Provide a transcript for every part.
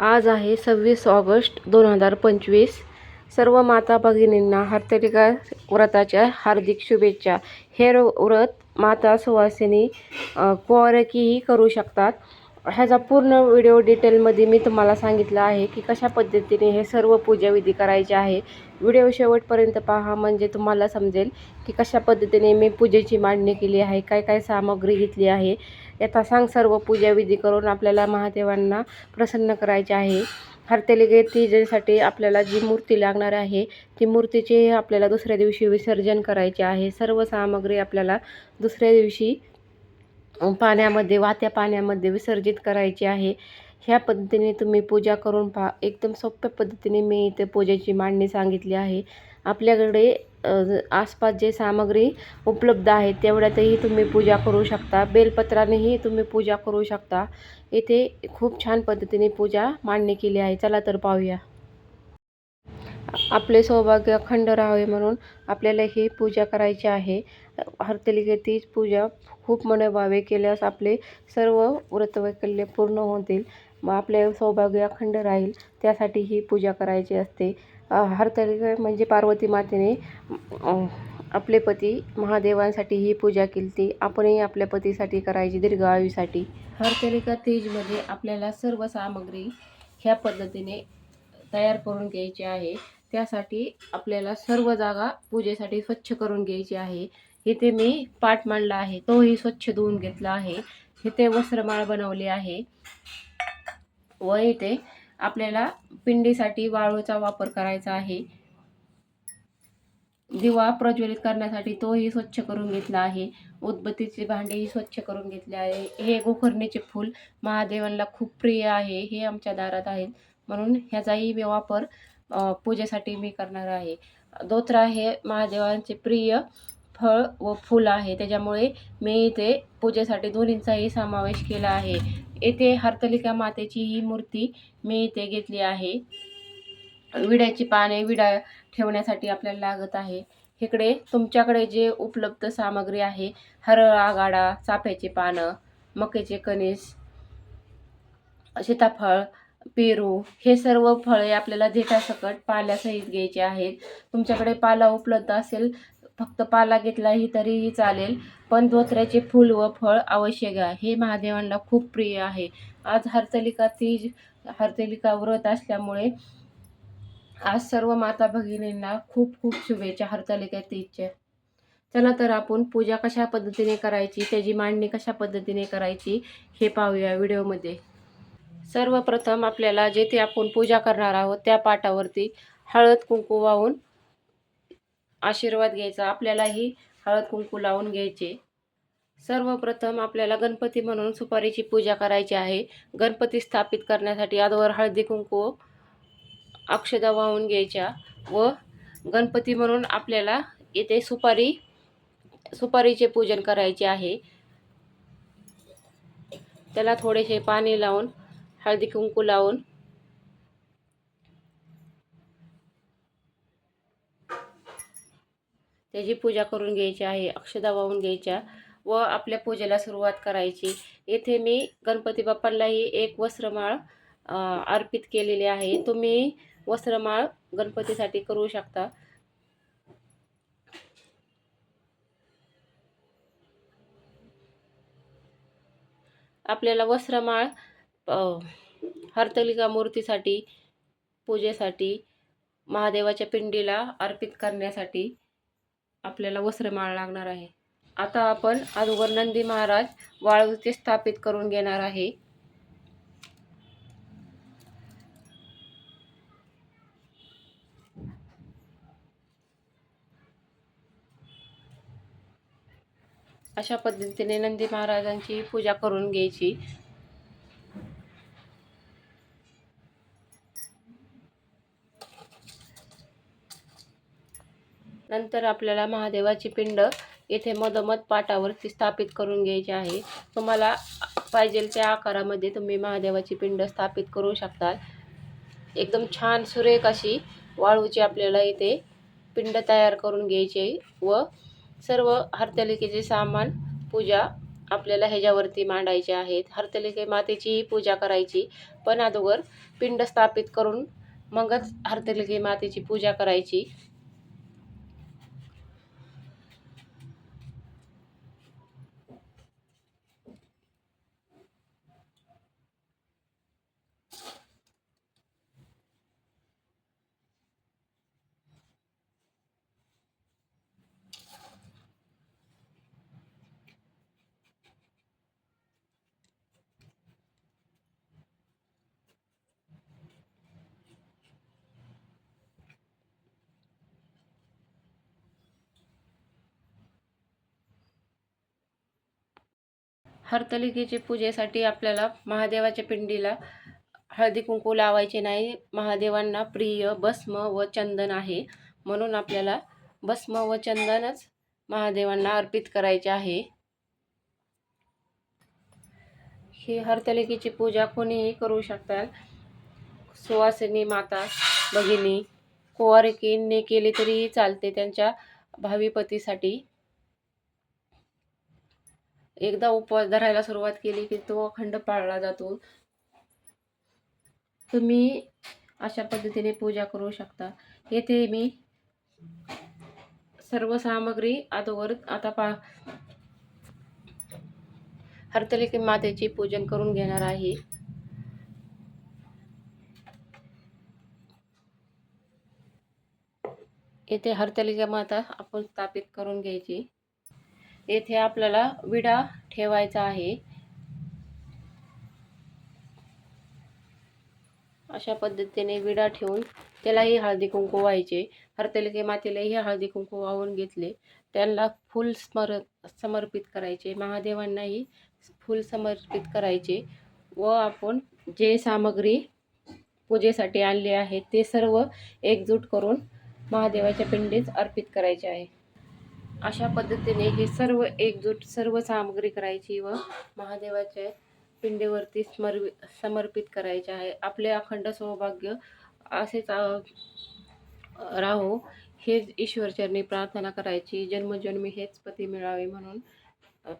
आज आहे सव्वीस ऑगस्ट दोन हजार पंचवीस. सर्व माता भगिनींना हरतालिका व्रताच्या हार्दिक शुभेच्छा. हे र- व्रत माता सुवासिनी कुवारकीही करू शकतात. ह्याचा पूर्ण व्हिडिओ डिटेलमध्ये मी तुम्हाला सांगितलं आहे की कशा पद्धतीने हे सर्व पूजाविधी करायचे आहे. व्हिडिओ शेवटपर्यंत पहा म्हणजे तुम्हाला समजेल की कशा पद्धतीने मी पूजेची मांडणी केली आहे काय काय सामग्री घेतली आहे. यथासांग सांग सर्व पूजाविधी करून आपल्याला महादेवांना प्रसन्न करायचे आहे. हरतालिके तीजेसाठी आपल्याला जी मूर्ती लागणार आहे ती मूर्तीचे आपल्याला दुसऱ्या दिवशी विसर्जन करायचे आहे. सर्व सामग्री आपल्याला दुसऱ्या दिवशी पाण्यामध्ये वाहत्या पाण्यामध्ये विसर्जित करायची आहे. ह्या पद्धतीने तुम्ही पूजा करून पहा. एकदम सोप्या पद्धतीने मी इथे पूजेची मांडणी सांगितली आहे. आपल्याकडे आसपास जे सामग्री उपलब्ध आहे तेवढ्यातही तुम्ही पूजा करू शकता. बेलपत्रानेही तुम्ही पूजा करू शकता. येथे खूप छान पद्धतीने पूजा मांडणी केली आहे. चला तर पाहूया. आपले सौभाग्य अखंड राहावे म्हणून आपल्याला ही पूजा करायची आहे. हरतालिके तीच पूजा खूप मनोभावे केल्यास आपले सर्व व्रतवैकल्य पूर्ण होतील. मग आपले सौभाग्य अखंड राहील त्यासाठी ही पूजा करायची असते. अ, हरतालिका म्हणजे पार्वती मातेने आपले पती महादेवांसाठी ही पूजा केली ती आपणही आपल्या पतीसाठी करायची दीर्घ आयुसाठी हरतालिका तेजमध्ये आपल्याला सर्व सामग्री ह्या पद्धतीने तयार करून घ्यायची आहे. त्यासाठी आपल्याला सर्व जागा पूजेसाठी स्वच्छ करून घ्यायची आहे. इथे मी पाट मांडला आहे. तोही स्वच्छ धुवून घेतला आहे. इथे वस्त्रमाळ बनवली आहे. व इथे आपल्याला पिंडीसाठी वाळूचा वापर करायचा आहे. दिवा प्रज्वलित करण्यासाठी तोही स्वच्छ करून घेतला आहे. उदबत्तीची भांडेही स्वच्छ करून घेतले आहे. हे गोकर्णीचे फूल महादेवांना खूप प्रिय आहे हे आमच्या दारात आहेत. म्हणून ह्याचाही मी वापर पूजेसाठी मी करणार आहे. दोतरा हे महादेवांचे प्रिय फळ व फूल आहे. त्याच्यामुळे मी इथे पूजेसाठी दोन्हींचाही समावेश केला आहे. येथे हरतलिका मातेची ही मूर्ती मी इथे घेतली आहे. विड्याची पाने विडा ठेवण्यासाठी आपल्याला लागत आहे. इकडे तुमच्याकडे जे उपलब्ध सामग्री आहे हरळ आगाडा चाफ्याची पानं मकेचे कणीस सीताफळ पेरू हे सर्व फळे आपल्याला देठासकट पाल्यासहित घ्यायचे आहेत. तुमच्याकडे पाला उपलब्ध असेल फक्त पाला घेतलाही तरीही चालेल. पण धोत्र्याचे फूल व फळ अवश्य घ्या हे महादेवांना खूप प्रिय आहे. आज हरतलिका तीज हरतलिका व्रत असल्यामुळे आज सर्व माता भगिनींना खूप खूप शुभेच्छा हरतालिका तीजच्या चला तर आपण पूजा कशा पद्धतीने करायची त्याची मांडणी कशा पद्धतीने करायची हे पाहूया व्हिडिओमध्ये. सर्वप्रथम आपल्याला जेथे आपण पूजा करणार आहोत त्या पाटावरती हळद कुंकू वाहून आशीर्वाद घ्यायचा आपल्यालाही हळद कुंकू लावून घ्यायचे. सर्वप्रथम आपल्याला गणपती म्हणून सुपारीची पूजा करायची आहे. गणपती स्थापित करण्यासाठी आजवर हळदी कुंकू अक्षदा वाहून घ्यायच्या व गणपती म्हणून आपल्याला येथे सुपारी सुपारीचे पूजन करायचे आहे. त्याला थोडेसे पाणी लावून हळदी कुंकू लावून त्याची पूजा करून घ्यायची आहे अक्षदा वाहून घ्यायच्या व आपल्या पूजेला सुरुवात करायची. येथे मी गणपती बाप्पांनाही एक वस्त्रमाळ अर्पित केलेली आहे. तुम्ही वस्त्रमाळ गणपतीसाठी करू शकता. आपल्याला वस्त्रमाळ हरतलिका मूर्तीसाठी पूजेसाठी महादेवाच्या पिंडीला अर्पित करण्यासाठी आपल्याला वस्त्रमाळ लागणार आहे. आता आपण अगोदर नंदी महाराज वाळूचे स्थापित करून घेणार आहे. अशा पद्धतीने नंदी महाराजांची पूजा करून घ्यायची. नंतर आपल्याला महादेवाची पिंड येथे मधोमध पाटावरती स्थापित करून घ्यायची आहे. तुम्हाला पाहिजे त्या आकारामध्ये तुम्ही महादेवाची पिंड स्थापित करू शकता. एकदम छान सुरेख अशी वाळूची आपल्याला इथे पिंड तयार करून घ्यायची आहे व सर्व हरतलिकेचे सामान पूजा आपल्याला ह्याच्यावरती मांडायचे आहेत. हरतलिके मातेचीही पूजा करायची पण अगोदर पिंड स्थापित करून मगच हरतलिके मातेची पूजा करायची. हरतलिकेची पूजेसाठी आपल्याला महादेवाच्या पिंडीला हळदी कुंकू लावायचे नाही. महादेवांना प्रिय भस्म व चंदन आहे. म्हणून आपल्याला भस्म व चंदनच महादेवांना अर्पित करायचे आहे. ही हरतलिकेची पूजा कोणीही करू शकतात सुवासिनी माता भगिनी कुवारकींनी केली तरीही चालते त्यांच्या भावी पतीसाठी. एकदा उपवास धरायला सुरुवात केली की तो अखंड पाळला जातो. तुम्ही अशा पद्धतीने पूजा करू शकता. येथे मी सर्व सामग्री अगोदर आता पा हरतलिकी मातेची पूजन करून घेणार आहे. येथे हरतलिका माता आपण स्थापित करून घ्यायची. येथे आपल्याला विडा ठेवायचा आहे. अशा पद्धतीने विडा ठेवून त्यालाही हळदी कुंकू व्हायचे. हरतालिके मातेलाही हळदी कुंकू वाहून घेतले. त्यांना फुल स्मर समर्पित करायचे. महादेवांनाही फुल समर्पित करायचे व आपण जे सामग्री पूजेसाठी आणली आहे ते सर्व एकजूट करून महादेवाच्या पिंडीत अर्पित करायचे आहे. अशा पद्धतीने हे सर्व एकजूट सर्व सामग्री करायची व महादेवाच्या पिंडीवरती स्मर समर्पित करायचे आहे. आपले अखंड सौभाग्य असेच राहो हेच ईश्वरचरणी प्रार्थना करायची. जन्मजन्मी हेच पती मिळावे म्हणून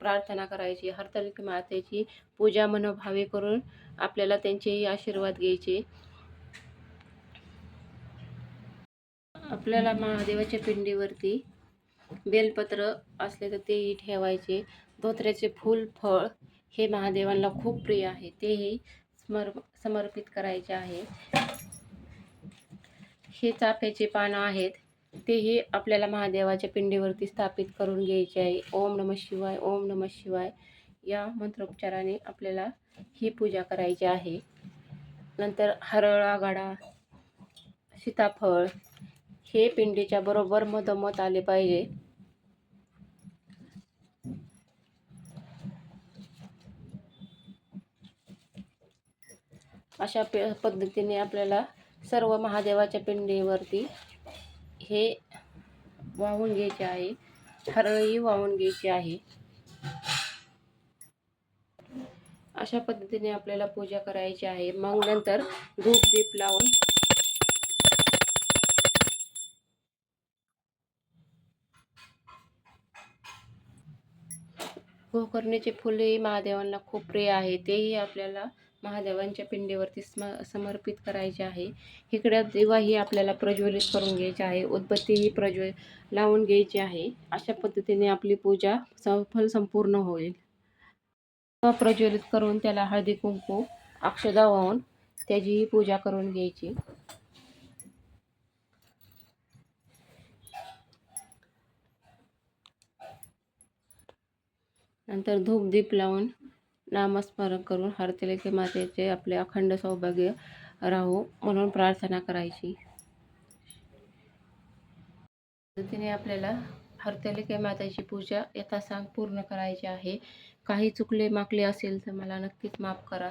प्रार्थना करायची. हरतालिका मातेची पूजा मनोभावे करून आपल्याला त्यांचेही आशीर्वाद घ्यायचे. आपल्याला महादेवाच्या पिंडीवरती बेलपत्र असले तर तेही ठेवायचे. धोत्र्याचे फूल फळ हे महादेवांना खूप प्रिय आहे. तेही स्मर समर्पित करायचे आहे. हे चाफ्याचे पानं आहेत. तेही आपल्याला महादेवाच्या पिंडीवरती स्थापित करून घ्यायचे आहे. ओम नम शिवाय ओम नम शिवाय या मंत्रोपचाराने आपल्याला ही पूजा करायची आहे. नंतर हरळ आघाडा सीताफळ हे पिंडीच्या बरोबर मधोमध आले पाहिजे. अशा पद्धतीने आपल्याला सर्व महादेवाच्या पिंडीवरती हे वाहून घ्यायचे आहे. हरळही वाहून घ्यायची आहे. अशा पद्धतीने आपल्याला पूजा करायची आहे. मग नंतर धूप दीप लावून गोकर्णीचे फुले महादेवांना खूप प्रिय आहे. तेही आपल्याला महादेवांच्या पिंडीवरती स्म समर्पित करायचे आहे. इकडे दिवाही आपल्याला प्रज्वलित करून घ्यायची आहे. उदबत्तीही प्रज्वल लावून घ्यायची आहे. अशा पद्धतीने आपली पूजा सफल संपूर्ण होईल. प्रज्वलित करून त्याला हळदी कुंकू अक्षदा वाहून त्याचीही पूजा करून घ्यायची. नंतर धूप दीप लावून नामस्मरण करून हरतिलेखे मातेचे आपले अखंड सौभाग्य राहू म्हणून प्रार्थना करायची. पद्धतीने आपल्याला हरतलिके मातेची पूजा यथासांग पूर्ण करायची आहे. काही चुकले माकले असेल तर मला नक्कीच माफ करा.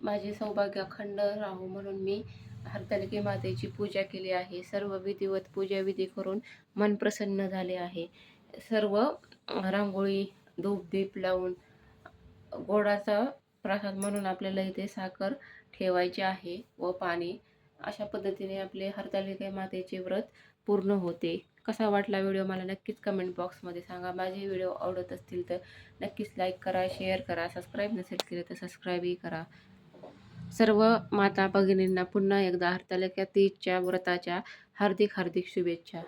माझे सौभाग्य अखंड राहू म्हणून मी हरतालिके मातेची पूजा केली आहे. सर्व विधिवत पूजाविधी करून मन प्रसन्न झाले आहे. सर्व रांगोळी धूप दीप लावून गोडाचा प्रसाद म्हणून आपल्याला इथे साखर ठेवायची आहे व पाणी. अशा पद्धतीने आपले हरतालिका मातेचे व्रत पूर्ण होते. कसा वाटला व्हिडिओ मला नक्कीच कमेंट बॉक्समध्ये सांगा. माझे व्हिडिओ आवडत असतील तर नक्कीच लाईक करा शेअर करा सबस्क्राईब नसेल केले तर सबस्क्राईबही करा. सर्व माता भगिनींना पुन्हा एकदा हरतालिका तीजच्या व्रताच्या हार्दिक हार्दिक शुभेच्छा.